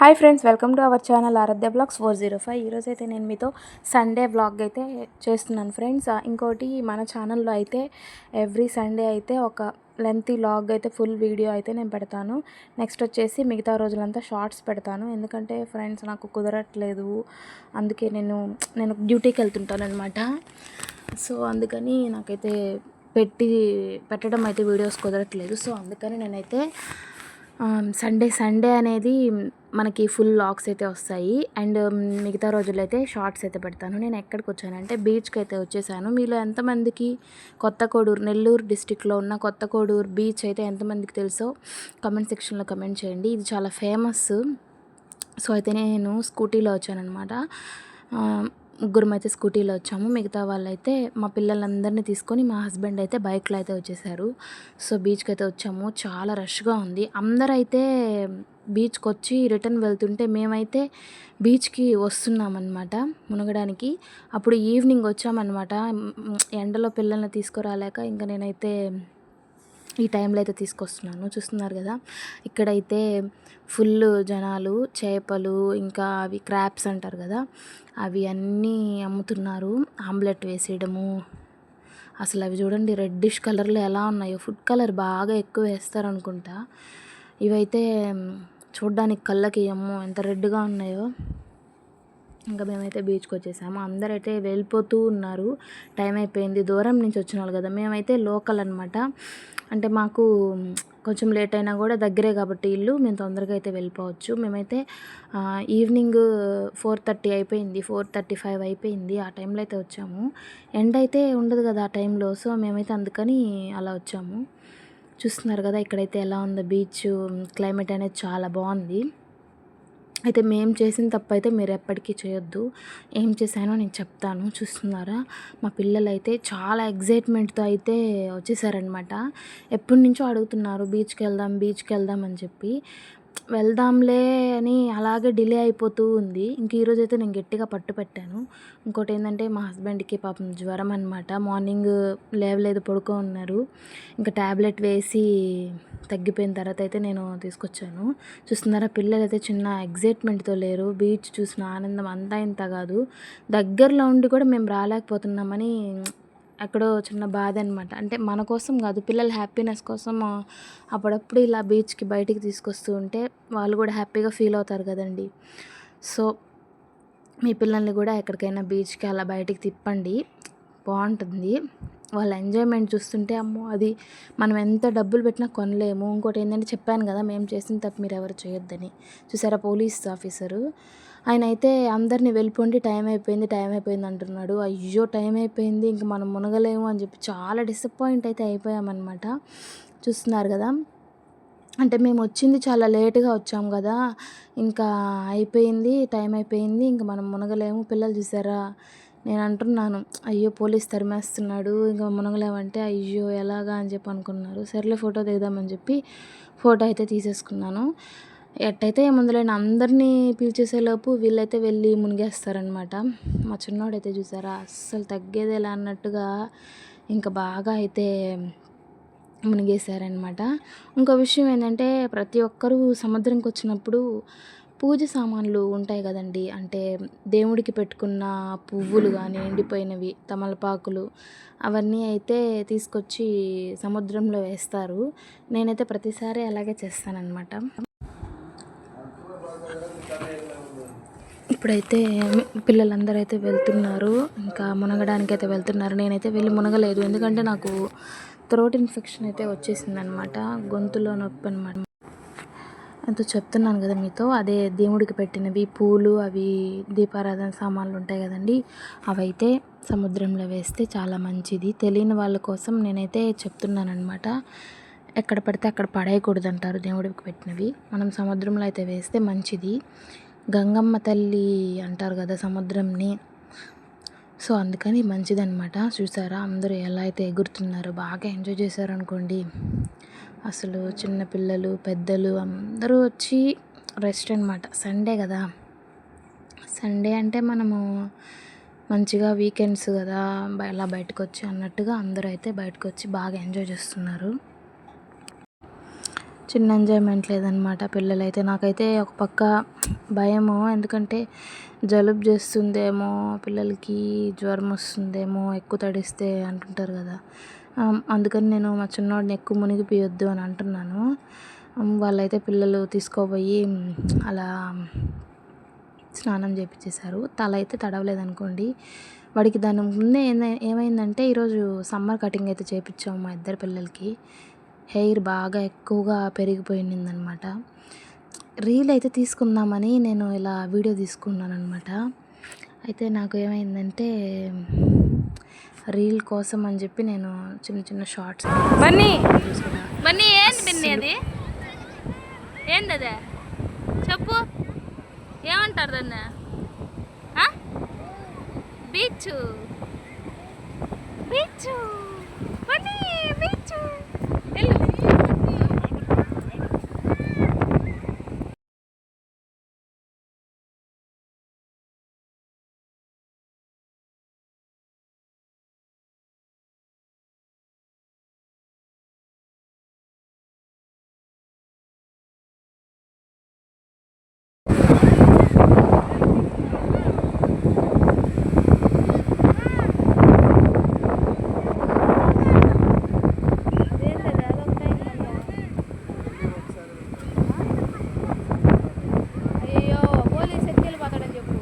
Hi friends welcome to our channel Aaradhya blogs four zero five. ఈరోజు అయితే నేను మీతో సండే బ్లాగ్ అయితే చేస్తున్నాను ఫ్రెండ్స్. ఇంకోటి మన ఛానల్లో అయితే ఎవ్రీ సండే అయితే ఒక లెంతీ లాగ్ అయితే ఫుల్ వీడియో అయితే నేను పెడతాను. నెక్స్ట్ వచ్చేసి మిగతా రోజులంతా షార్ట్స్ పెడతాను. ఎందుకంటే ఫ్రెండ్స్ నాకు కుదరట్లేదు. అందుకే నేను నేను డ్యూటీకి వెళ్తుంటాను అనమాట సో అందుకని నాకైతే పెట్టి పెట్టడం అయితే వీడియోస్ కుదరట్లేదు. సో అందుకని నేనైతే సండే సండే అనేది మనకి ఫుల్ లాక్స్ అయితే వస్తాయి. అండ్ మిగతా రోజుల్లో అయితే షార్ట్స్ అయితే పెడతాను. నేను ఎక్కడికి వచ్చానంటే బీచ్కి అయితే వచ్చేసాను. మీలో ఎంతమందికి కొత్త కోడూరు నెల్లూరు డిస్టిక్లో ఉన్న కొత్త కోడూరు బీచ్ అయితే ఎంతమందికి తెలుసో కమెంట్ సెక్షన్లో కమెంట్ చేయండి. ఇది చాలా ఫేమస్. సో అయితే నేను స్కూటీలో వచ్చానమాట ముగ్గురం అయితే స్కూటీలో వచ్చాము. మిగతా వాళ్ళైతే మా పిల్లలందరినీ తీసుకొని మా హస్బెండ్ అయితే బైక్లో అయితే వచ్చేసారు. సో బీచ్కి అయితే వచ్చాము. చాలా రష్గా ఉంది. అందరైతే బీచ్కి వచ్చి రిటర్న్ వెళ్తుంటే మేమైతే బీచ్కి వస్తున్నామన్నమాట మునగడానికి. అప్పుడు ఈవినింగ్ వచ్చామన్నమాట. ఎండలో పిల్లల్ని తీసుకురాలేక ఇంకా నేనైతే ఈ టైంలో అయితే తీసుకొస్తున్నాను. చూస్తున్నారు కదా ఇక్కడైతే ఫుల్ జనాలు చేపలు ఇంకా అవి క్రాప్స్ అంటారు కదా అవి అన్నీ అమ్ముతున్నారు. ఆమ్లెట్ వేసేయడము. అసలు అవి చూడండి రెడ్డిష్ కలర్లో ఎలా ఉన్నాయో. ఫుడ్ కలర్ బాగా ఎక్కువ వేస్తారు అనుకుంటా ఇవైతే చూడ్డానికి కళ్ళకి అమ్మో ఎంత రెడ్గా ఉన్నాయో. ఇంకా మేమైతే బీచ్కి వచ్చేసాము. అందరైతే వెళ్ళిపోతూ ఉన్నారు. టైం అయిపోయింది. దూరం నుంచి వచ్చిన వాళ్ళు కదా. మేమైతే లోకల్ అనమాట అంటే మాకు కొంచెం లేట్ అయినా కూడా దగ్గరే కాబట్టి ఇల్లు. మేము తొందరగా అయితే వెళ్ళిపోవచ్చు. మేమైతే ఈవినింగ్ ఫోర్ థర్టీ అయిపోయింది. ఫోర్ థర్టీ ఫైవ్ అయిపోయింది. ఆ టైంలో అయితే వచ్చాము. ఎండ అయితే ఉండదు కదా ఆ టైంలో. సో మేమైతే అందుకని అలా వచ్చాము. చూస్తున్నారు కదా ఇక్కడైతే ఎలా ఉందో బీచ్ క్లైమేట్ అనేది చాలా బాగుంది. అయితే మేము చేసిన తప్పు అయితే మీరు ఎప్పటికీ చేయొద్దు. ఏం చేశానో నేను చెప్తాను. చూస్తున్నారా? మా పిల్లలు అయితే చాలా ఎగ్జైట్మెంట్తో అయితే వచ్చేసారనమాట ఎప్పటి నుంచో అడుగుతున్నారు బీచ్కి వెళ్దాం బీచ్కి వెళ్దాం అని చెప్పి. వెళ్దాంలే అని అలాగే డిలే అయిపోతూ ఉంది. ఇంక ఈరోజు అయితే నేను గట్టిగా పట్టు పెట్టాను. ఇంకోటి ఏంటంటే మా హస్బెండ్కి పాపం జ్వరం అనమాట మార్నింగ్ లేవలేదు పడుకో ఉన్నారు ఇంకా ట్యాబ్లెట్ వేసి తగ్గిపోయిన తర్వాత అయితే నేను తీసుకొచ్చాను. చూస్తున్నారా పిల్లలు అయితే చిన్న ఎగ్జైట్మెంట్తో లేరు. బీచ్ చూసిన ఆనందం అంతా ఇంత కాదు. దగ్గరలో ఉండి కూడా మేము రాలేకపోతున్నామని ఎక్కడో చిన్న బాధ అనమాట అంటే మన కోసం కాదు పిల్లల హ్యాపీనెస్ కోసం అప్పుడప్పుడు ఇలా బీచ్కి బయటికి తీసుకొస్తూ ఉంటే వాళ్ళు కూడా హ్యాపీగా ఫీల్ అవుతారు కదండి. సో మీ పిల్లల్ని కూడా ఎక్కడికైనా బీచ్కి అలా బయటికి తిప్పండి. బాగుంటుంది. వాళ్ళ ఎంజాయ్మెంట్ చూస్తుంటే అమ్మో అది మనం ఎంత డబ్బులు పెట్టినా కొనలేము. ఇంకోటి ఏంటంటే చెప్పాను కదా మేము చేసిన తప్పు మీరు ఎవరు చేయొద్దని. చూసారా పోలీస్ ఆఫీసరు? ఆయన అయితే అందరినీ వెళ్ళిపోండి టైం అయిపోయింది టైం అయిపోయింది అంటున్నాడు. అయ్యో టైం అయిపోయింది ఇంక మనం మునగలేము అని చెప్పి చాలా డిసప్పాయింట్ అయితే అయిపోయామన్నమాట. చూస్తున్నారు కదా. అంటే మేము వచ్చింది చాలా లేట్గా వచ్చాం కదా. ఇంకా అయిపోయింది టైం అయిపోయింది ఇంకా మనం మునగలేము. పిల్లలు చూసారా? నేను అంటున్నాను అయ్యో పోలీస్ తరిమేస్తున్నాడు ఇంకా మునగలేమంటే అయ్యో ఎలాగా? అని చెప్పి అనుకున్నారు. సర్లే ఫోటో దిగుదామని చెప్పి ఫోటో అయితే తీసేసుకున్నాను. ఎట్టయితే ఏముందులేని అందరినీ పిలిచేసేలోపు వీళ్ళైతే వెళ్ళి మునిగేస్తారనమాట. మా చిన్నోడైతే చూసారా అస్సలు తగ్గేదేలా అన్నట్టుగా ఇంకా బాగా అయితే మునిగేశారనమాట. ఇంకో విషయం ఏంటంటే ప్రతి ఒక్కరూ సముద్రంకి వచ్చినప్పుడు పూజ సామాన్లు ఉంటాయి కదండి. అంటే దేవుడికి పెట్టుకున్న పువ్వులు కానీ ఎండిపోయినవి తమలపాకులు అవన్నీ అయితే తీసుకొచ్చి సముద్రంలో వేస్తారు. నేనైతే ప్రతిసారి అలాగే చేస్తానన్నమాట. ఇప్పుడైతే పిల్లలందరూ అయితే వెళ్తున్నారు. ఇంకా మునగడానికి అయితే వెళ్తున్నారు. నేనైతే వెళ్ళి మునగలేదు. ఎందుకంటే నాకు థ్రోట్ ఇన్ఫెక్షన్ అయితే వచ్చేసింది అనమాట గొంతులో నొప్పి అనమాట అంత చెప్తున్నాను కదా మీతో. అదే దేవుడికి పెట్టినవి పూలు అవి దీపారాధన సామాన్లు ఉంటాయి కదండి. అవైతే సముద్రంలో వేస్తే చాలా మంచిది. తెలియని వాళ్ళ కోసం నేనైతే చెప్తున్నాను అనమాట ఎక్కడ పడితే అక్కడ పడేయకూడదు అంటారు దేవుడికి పెట్టినవి. మనం సముద్రంలో అయితే వేస్తే మంచిది. గంగమ్మ తల్లి అంటారు కదా సముద్రంని. సో అందుకని మంచిదన్నమాట. చూసారా? అందరూ ఎలా అయితే ఎగురుతున్నారో బాగా ఎంజాయ్ చేశారనుకోండి. అసలు చిన్న పిల్లలు పెద్దలు అందరూ వచ్చి రెస్ట్ అనమాట సండే కదా. సండే అంటే మనము మంచిగా వీకెండ్స్ కదా బ- అలా బయటకు వచ్చి అన్నట్టుగా అందరూ అయితే బయటకు వచ్చి బాగా ఎంజాయ్ చేస్తున్నారు. చిన్న ఎంజాయ్మెంట్ లేదనమాట పిల్లలైతే. నాకైతే ఒక పక్క భయము. ఎందుకంటే జలుబు చేస్తుందేమో పిల్లలకి జ్వరం వస్తుందేమో ఎక్కువ తడిస్తే అంటుంటారు కదా. అందుకని నేను మా చిన్నోడిని ఎక్కువ మునిగిపోయొద్దు అని అంటున్నాను. వాళ్ళైతే పిల్లలు తీసుకోబోయి అలా స్నానం చేపించేశారు తల అయితే తడవలేదు అనుకోండి వాడికి దాని ముందే ఏమైందంటే ఈరోజు సమ్మర్ కటింగ్ అయితే చేయించాము మా ఇద్దరు పిల్లలకి. హెయిర్ బాగా ఎక్కువగా పెరిగిపోయింది అనమాట రీల్ అయితే తీసుకుందామని నేను ఇలా వీడియో తీసుకున్నాను అనమాట అయితే నాకు ఏమైందంటే రీల్ కోసం అని చెప్పి నేను చిన్న చిన్న షార్ట్స్ బన్నీ! బన్నీ ఏంది బన్నీ అది? ఏంది అదే? చెప్పు. ఏమంటారు దాన్ని? బీచ్. బీచ్. బన్నీ బీచ్. వెళ్ళు అయ్యో పోలీస్ ఎత్తుకెళ్ళి పోతాడని చెప్పు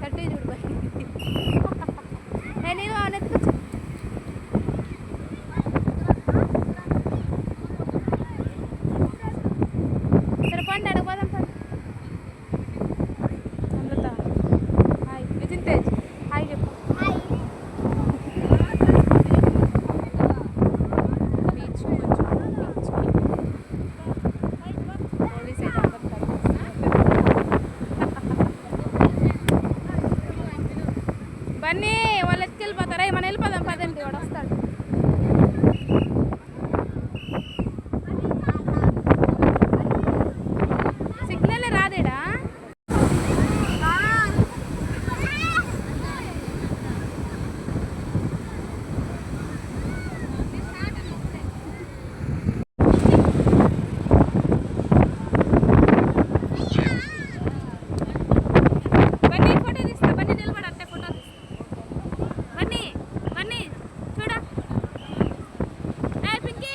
సడ్డీ చూడు బన్నీ. ఏ నేను అవును ఎత్తుకొచ్చు సరే పండి అడగపోదాం పండి అమృత హాయ్ నితిన్ తేజ్ హాయ్ చెప్పు బీచ్ బీచ్ పోలీస్ అయితే అందరు బన్నీ వాళ్ళు ఎత్తుకెళ్ళిపోతారా మనం వెళ్ళిపోదాం వాడు వస్తాడు సిగ్నల్ రాదేడా బన్నీ ఫోటో తీస్తా బన్నీ నిలబడి అట్టే ఫోటో తీస్తా బన్నీ బన్నీ చూడ ఏ పింకీ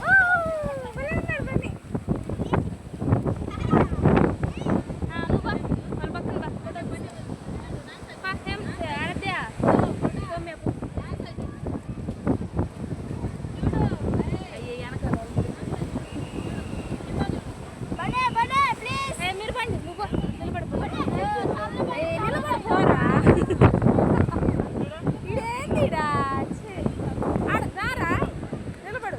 ఓ, భలే ఉన్నాడు బన్నీ. ఆ, నువ్వు బా, వాళ్ళ పక్కన బా. బా, ఏం, ఆరాధ్య, సౌమ్య, పో. అయ్యే, వెనకాల వాళ్ళు. ఏ, మీరు పండి నువ్వు పో, నిలబడి పో. ఏ, నిలబడి పోరా ఇదేంటిడా ఛీ. ఆడ రారా నిలబడు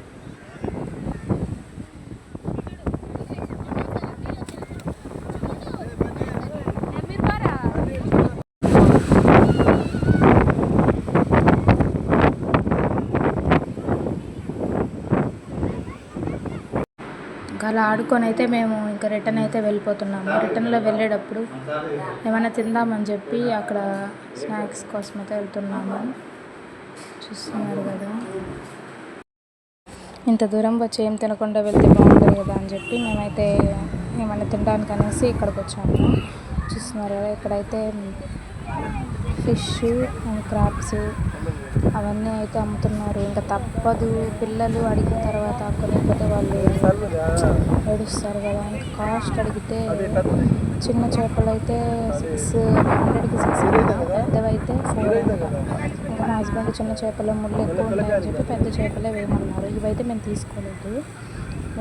ఏ, మీరు పోరా ఇంకా అలా ఆడుకొని అయితే మేము ఇంకా రిటర్న్ అయితే వెళ్ళిపోతున్నాము. రిటర్న్లో వెళ్ళేటప్పుడు ఏమైనా తిందామని చెప్పి అక్కడ స్నాక్స్ కోసం అయితే వెళ్తున్నాము. చూస్తున్నారు కదా. ఇంత దూరం వచ్చి ఏం తినకుండా వెళ్తే బాగుంటుంది కదా అని చెప్పి మేమైతే ఏమైనా తినడానికి అనేసి ఇక్కడికి వచ్చాము. చూస్తున్నారు కదా ఇక్కడైతే ఫిష్ అండ్ క్రాప్స్ అవన్నీ అయితే అమ్ముతున్నారు. ఇంకా తప్పదు. పిల్లలు అడిగిన తర్వాత కొనిపోతే వాళ్ళు ఏడుస్తారు కదా. ఇంకా కాస్ట్ అడిగితే చిన్న చేపలు అయితే సిక్స్ హండ్రెడ్కి సిక్స్ పెద్దవైతే అయితే ఫోర్ ఇంకా మా హస్బెండ్ చిన్న చేపలు ముళ్ళు ఎక్కువ ఉన్నాయని చెప్పి పెద్ద చేపలే వేయమన్నారు. ఇవైతే మేము తీసుకోలేదు.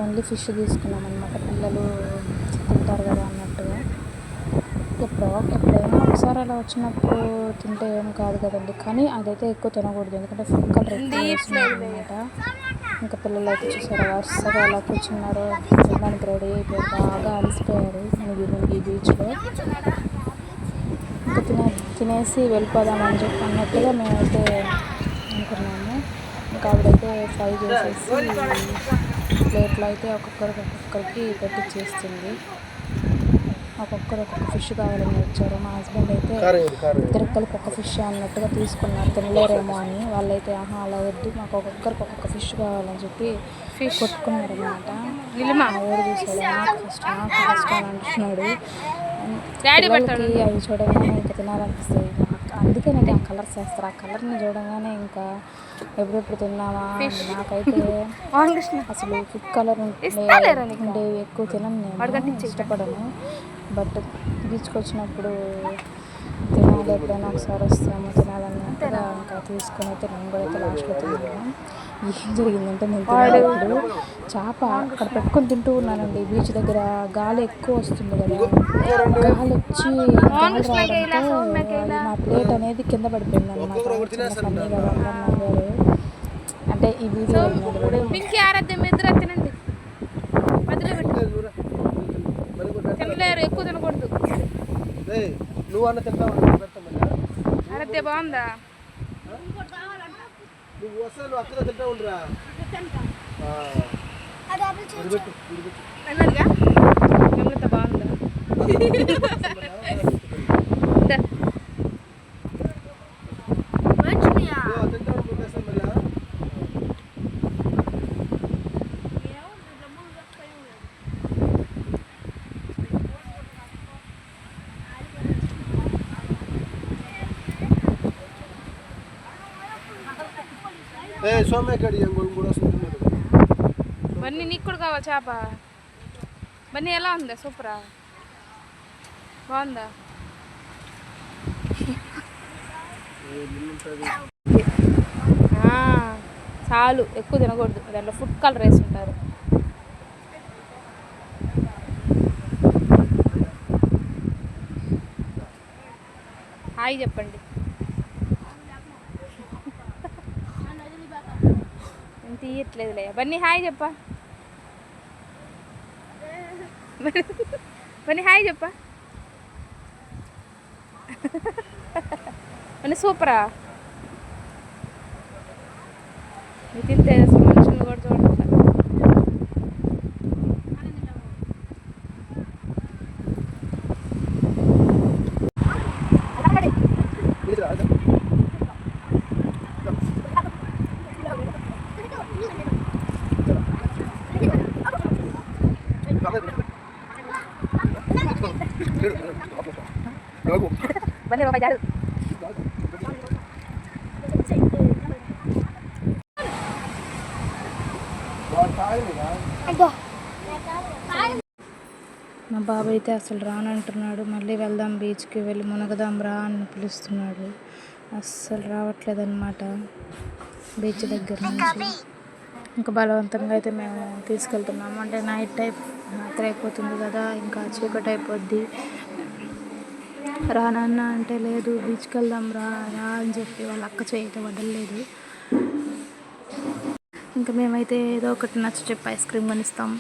ఓన్లీ ఫిష్ తీసుకున్నాం అనమాట పిల్లలు తింటారు కదా అన్నట్టుగా ఎప్పుడో ఒకసారి అలా వచ్చినప్పుడు తింటే ఏం కాదు కదండి. కానీ అదైతే ఎక్కువ తినకూడదు. ఎందుకంటే ఫుడ్ కలర్ ఎక్కువ అనమాట ఇంకా పిల్లలు అయితే చూసారు వరుసగా అలా కూర్చున్నారు. తినడానికి రెడీ అయిపోయి బాగా అలసిపోయారు. మునిగి బీచ్లో ఇంకా తినే తినేసి వెళ్ళిపోదామని చెప్పి అన్నట్టుగా మేమైతే అనుకున్నాము. ఇంకా ఆవిడైతే ఫ్రై చేసేసి ప్లేట్లో అయితే ఒక్కొక్కరికి ఒక్కొక్కరికి పెట్టిచ్చేస్తుంది. ఒక్కొక్కరు ఒక్కొక్క ఫిష్ కావాలని వచ్చారు. మా హస్బెండ్ అయితే. ఇద్దరు కలిపి ఒక ఫిష్ అన్నట్టుగా తీసుకున్నారు. తినలేరేమో అని. వాళ్ళైతే ఆహా అలా వద్దు. మాకు ఒక్కొక్కరికి ఒక్కొక్క ఫిష్ కావాలని చెప్పి ఫిష్ కొట్టుకున్నారు అనమాట నిలిమా? మా ఊరు చూసాడు నాకు ఫస్ట్ నాకు అంటున్నాడు. పిల్లలకి అవి చూడగానే ఇంకా తినాలనిపిస్తుంది. నాకు అందుకే నాకు ఆ కలర్స్ వేస్తారు. ఆ కలర్ని చూడగానే ఇంకా ఎప్పుడెప్పుడు తిన్నావా అని నాకైతే అసలు ఫుడ్ కలర్ నీకు? ఉండేవి ఎక్కువ తినను నేను. ఇష్టపడను. బట్ బీచ్కి వచ్చినప్పుడు తినాలి ఎప్పుడైనా ఒకసారి వస్తాము తినాలన్నట్టుగా ఇంకా తీసుకొని అయితే నేను కూడా అయితే లాస్ట్లో తిన్నాను ఏం జరిగిందంటే నేను తినేటప్పుడు చేప అక్కడ పెట్టుకొని తింటూ ఉన్నానండి. బీచ్ దగ్గర గాలి ఎక్కువ వస్తుంది కదా. గాలి వచ్చి గాలి రావడంతో అది నా ప్లేట్ అనేది కింద పడిపోయింది నవ్వారు అంటే ఈ వీడియో ఉన్నది పింకి ఆరాధ్యం ఇద్దరు తినండి మధ్యలో పెట్టు మరి కూడా తినలేరు ఎక్కువ తినకూడదు ఏయ్, నువ్వు అన్న తింటావు. ఆరాధ్య బాగుందా? నువ్వు వస్తే నువ్వు అక్కడ తింటా ఉండరా. బాగుందా దా. నువ్వు తింటా ఉండు, పెట్టేస్తాం మళ్ళా. ఏ సోమే కూడా బన్నీ నీకు కూడా కావాలి చేప. బన్నీ ఎలా ఉందా? సూపరా? బాగుందా? చాలు. ఎక్కువ తినకూడదు. దాంట్లో ఫుడ్ కలర్ వేసి ఉంటారు. హాయ్ చెప్పండి. నేను తీయట్లేదులే. బన్నీ హాయ్ చెప్పా. బన్నీ హాయ్ చెప్పా. బన్నీ సూపరా. నితిన్ తేజస్వి అసలు మనుషులు కూడా చూడట్లేదు ఇదిరా, అదే. మా బాబాయ్ అయితే అసలు రానంటున్నాడు. మళ్ళీ వెళ్దాం బీచ్కి వెళ్ళి మునగదాం రా అని పిలుస్తున్నాడు. అస్సలు రావట్లేదన్నమాట బీచ్ దగ్గర నుంచి. ఇంకా బలవంతంగా అయితే మేము తీసుకెళ్తున్నాము. అంటే నైట్ టైం రాత్రి అయిపోతుంది కదా ఇంకా చీకటి అయిపోద్ది. రా నాన్న అంటే లేదు బీచ్కి వెళ్దాం రా రా అని చెప్పి వాళ్ళ అక్క చేయతే వదలలేదు. ఇంకా మేమైతే ఏదో ఒకటి నచ్చ చెప్పి ఐస్ క్రీమ్ కొనిస్తాం.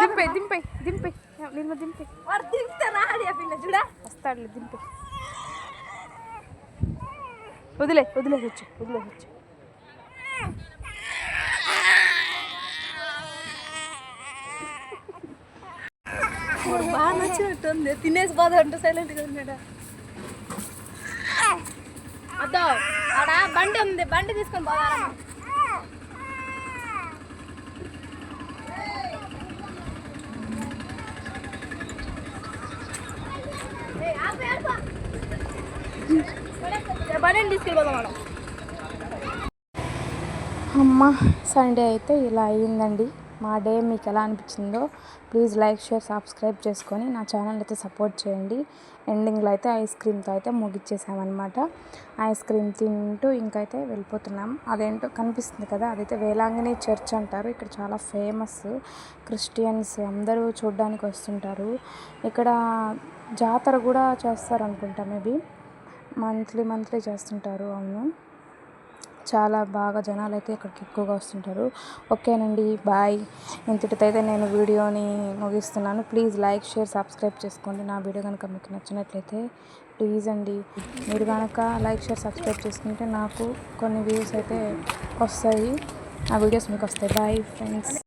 దింపే దింపే దింపే. నేను దింపే. వస్తాడులే దింపే. వదిలే వదిలేసొచ్చు వదిలేసొచ్చు బాగా నచ్చినట్టుంది. తినేసి బాధ అంటే సైలెంట్గా ఉన్నాడా? అద్దో ఆడ బండి ఉంది బండి తీసుకొని పోదాం. బండిని తీసుకెళ్ళిపోదాం మేడం. అమ్మ సండే అయితే ఇలా అయ్యిందండి. మా డే మీకు ఎలా అనిపించిందో ప్లీజ్ లైక్ షేర్ సబ్స్క్రైబ్ చేసుకొని నా ఛానల్ అయితే సపోర్ట్ చేయండి. ఎండింగ్లో అయితే ఐస్ క్రీమ్తో అయితే ముగిచ్చేసామన్నమాట. ఐస్ క్రీమ్ తింటూ ఇంకైతే వెళ్ళిపోతున్నాం. అదేంటో కనిపిస్తుంది కదా అదైతే వేలాంగిని చర్చ్ అంటారు. ఇక్కడ చాలా ఫేమస్ క్రిస్టియన్స్ అందరూ చూడడానికి వస్తుంటారు. ఇక్కడ జాతర కూడా చేస్తారు అనుకుంటా మేబీ. మంత్లీ మంత్లీ చేస్తుంటారు అవును. చాలా బాగా జనాలు అయితే ఇక్కడికి ఎక్కువగా వస్తుంటారు. ఓకేనండి బాయ్. ఇంతటితో అయితే నేను వీడియోని ముగిస్తున్నాను. ప్లీజ్ లైక్ షేర్ సబ్స్క్రైబ్ చేసుకోండి. నా వీడియో కనుక మీకు నచ్చినట్లయితే ప్లీజ్ అండి మీరు కనుక లైక్ షేర్ సబ్స్క్రైబ్ చేసుకుంటే నాకు కొన్ని వ్యూస్ అయితే వస్తాయి. ఆ వీడియోస్ మీకు వస్తాయి. Bye friends.